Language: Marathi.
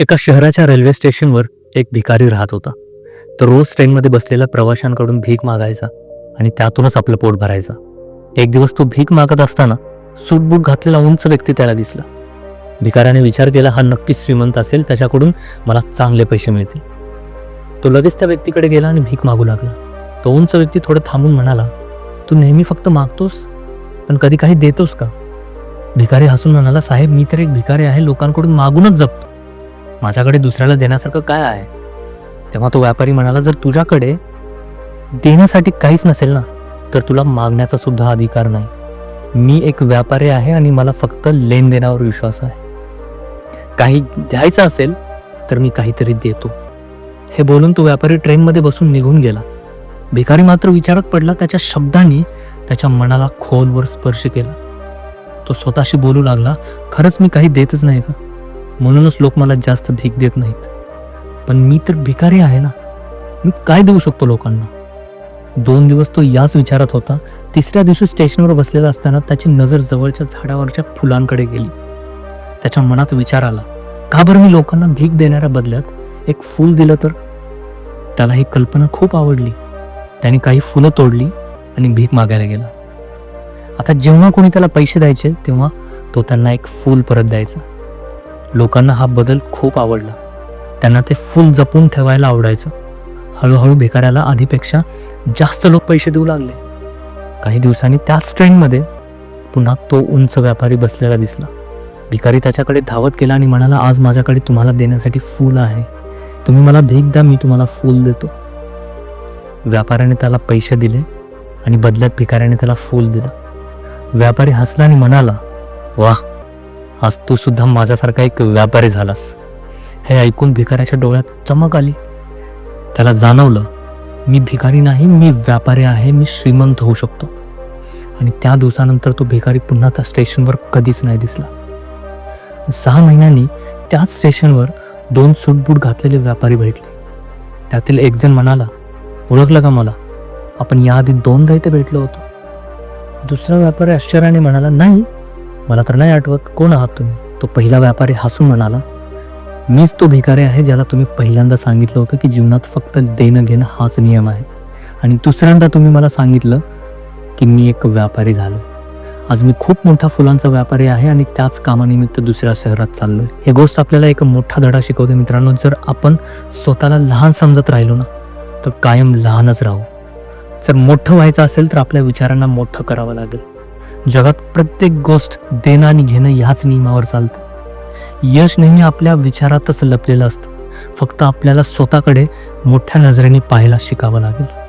एका शहराच्या रेल्वे स्टेशनवर एक भिकारी राहत होता. तो रोज ट्रेनमध्ये बसलेल्या प्रवाशांकडून भीक मागायचा आणि त्यातूनच आपलं पोट भरायचा. एक दिवस तो भीक मागत असताना सूटबूट घातलेला उंच व्यक्ती त्याला दिसला. भिकाऱ्याने विचार केला हा नक्कीच श्रीमंत असेल त्याच्याकडून मला चांगले पैसे मिळतील. तो लगेच त्या व्यक्तीकडे गेला आणि भीक मागू लागला. तो उंच व्यक्ती थोडं थांबून म्हणाला तू नेहमी फक्त मागतोस पण कधी काही देतोस का? भिकारी हसून म्हणाला साहेब मी तर एक भिकारी आहे लोकांकडून मागूनच जपतो. माझ्याकडे दुसऱ्याला देण्यासारखं काय आहे? तेव्हा तो व्यापारी म्हणाला जर तुझ्याकडे देण्यासाठी काहीच नसेल ना तर तुला मागण्याचा सुद्धा अधिकार नाही. मी एक व्यापारी आहे आणि मला फक्त लेनदेनावर विश्वास आहे. काही द्यायचं असेल तर मी काहीतरी देतो. हे बोलून तो व्यापारी ट्रेनमध्ये बसून निघून गेला. भिकारी मात्र विचारात पडला त्याच्या शब्दांनी त्याच्या मनाला खोलवर स्पर्श केला. तो स्वतःशी बोलू लागला खरंच मी काही देतच नाही का? म्हणूनच लोक मला जास्त भीक देत नाहीत. पण मी तर भिकारी आहे ना? मी काय देऊ शकतो लोकांना? दोन दिवस तो याच विचारात होता. तिसऱ्या दिवशी स्टेशनवर बसलेला असताना त्याची नजर जवळच्या झाडावरच्या फुलांकडे गेली. त्याच्या मनात विचार आला का बरं मी लोकांना भीक देणाऱ्या बदल्यात एक फूल दिलं तर? त्याला ही कल्पना खूप आवडली. त्याने काही फुलं तोडली आणि भीक मागायला गेला. आता जेव्हा कोणी त्याला पैसे द्यायचे तेव्हा तो त्यांना एक फूल परत द्यायचा. लोकांना हा बदल खूप आवडला. त्यांना ते फूल जपून ठेवायला आवडायचं. हळूहळू भिकाऱ्याला आधीपेक्षा जास्त लोक पैसे देऊ लागले. काही दिवसांनी त्याच ट्रेनमध्ये पुन्हा तो उंच व्यापारी बसलेला दिसला. भिकारी त्याच्याकडे धावत गेला आणि म्हणाला आज माझ्याकडे तुम्हाला देण्यासाठी फूल आहे. तुम्ही मला भीक द्या मी तुम्हाला फूल देतो. व्यापाऱ्याने त्याला पैसे दिले आणि बदल्यात भिकाऱ्याने त्याला फूल दिलं. व्यापारी हसला आणि म्हणाला वाह आज तू सुद्धा माझ्यासारखा एक व्यापारी झालास. हे ऐकून भिकाऱ्याच्या डोळ्यात चमक आली. त्याला जाणवलं मी भिकारी नाही मी व्यापारी आहे मी श्रीमंत होऊ शकतो. आणि त्या दिवसानंतर तो भिकारी पुन्हा त्या स्टेशनवर कधीच नाही दिसला. सहा महिन्यांनी त्याच स्टेशनवर दोन सूटबूट घातलेले व्यापारी भेटले. त्यातील एकजण म्हणाला ओळखलं का मला? आपण याआधी दोनदा इथे भेटलो होतो. दुसरा व्यापारी आश्चर्याने म्हणाला नाही मला तर नाही आठवत कोण आहात तुम्ही. तो पहिला व्यापारी हसून म्हणाला मीच तो भिकारी आहे ज्याला तुम्ही पहिल्यांदा सांगितलं होतं की जीवनात फक्त देणं घेणं हाच नियम आहे. आणि दुसऱ्यांदा तुम्ही मला सांगितलं की मी एक व्यापारी झालो. आज मी खूप मोठा फुलांचा व्यापारी आहे आणि त्याच कामानिमित्त दुसऱ्या शहरात चाललोय. हे गोष्ट आपल्याला एक मोठा धडा शिकवते मित्रांनो. जर आपण स्वतःला लहान समजत राहिलो ना तर कायम लहानच राहू. जर मोठं व्हायचं असेल तर आपल्या विचारांना मोठं करावं लागेल. जगात प्रत्येक गोष्ट देणं आणि घेणं ह्याच नियमावर चालतं. यश नेहमी आपल्या विचारातच लपलेलं असतं. फक्त आपल्याला स्वतःकडे मोठ्या नजरेने पाहायला शिकावं लागेल.